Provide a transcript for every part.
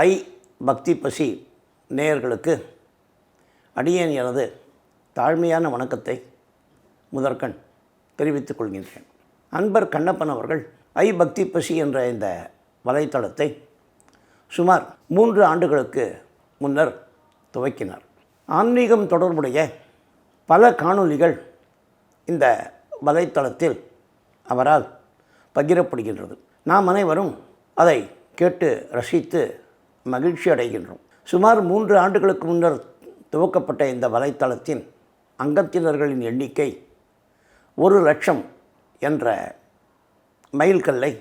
ஐ பக்தி பசி நேயர்களுக்கு அடியேன் எனது தாழ்மையான வணக்கத்தை முதற்கண் தெரிவித்துக் கொள்கின்றேன். அன்பர் கண்ணப்பன் அவர்கள் ஐ பக்தி பசி என்ற இந்த வலைத்தளத்தை சுமார் மூன்று ஆண்டுகளுக்கு முன்னர் துவக்கினார். ஆன்மீகம் தொடர்புடைய பல காணொளிகள் இந்த வலைத்தளத்தில் அவரால் பகிரப்படுகின்றது. நாம் அனைவரும் அதை கேட்டு ரசித்து மகிழ்ச்சி அடைகின்றோம் சுமார் மூன்று ஆண்டுகளுக்கு முன்னர் துவக்கப்பட்ட இந்த வலைத்தளத்தின் அங்கத்தினர்களின் எண்ணிக்கை ஒரு லட்சம் என்ற மைல்கல்லை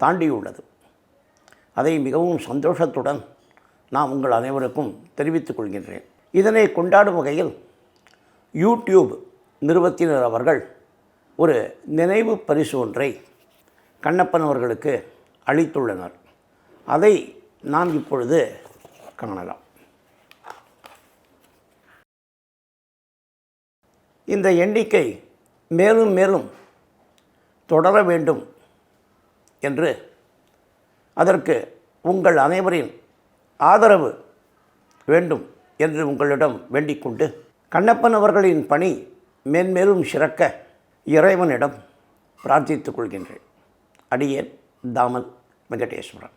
தாண்டியுள்ளது. அதை மிகவும் சந்தோஷத்துடன் நான் உங்கள் அனைவருக்கும் தெரிவித்துக் கொள்கின்றேன். இதனை கொண்டாடும் வகையில் யூடியூப் நிறுவத்தினர் அவர்கள் ஒரு நினைவு பரிசு ஒன்றை கண்ணப்பன் அவர்களுக்கு அளித்துள்ளனர். அதை நாம் இப்பொழுது காணலாம். இந்த எண்ணிக்கை மேலும் மேலும் தொடர வேண்டும் என்று அதற்கு உங்கள் அனைவரின் ஆதரவு வேண்டும் என்று உங்களிடம் வேண்டிக்கொண்டு கண்ணப்பன் அவர்களின் பணி மேன்மேலும் சிறக்க இறைவனிடம் பிரார்த்தித்துக் கொள்கின்றேன். அடியேன் தாமல் வெங்கடேஸ்வரன்.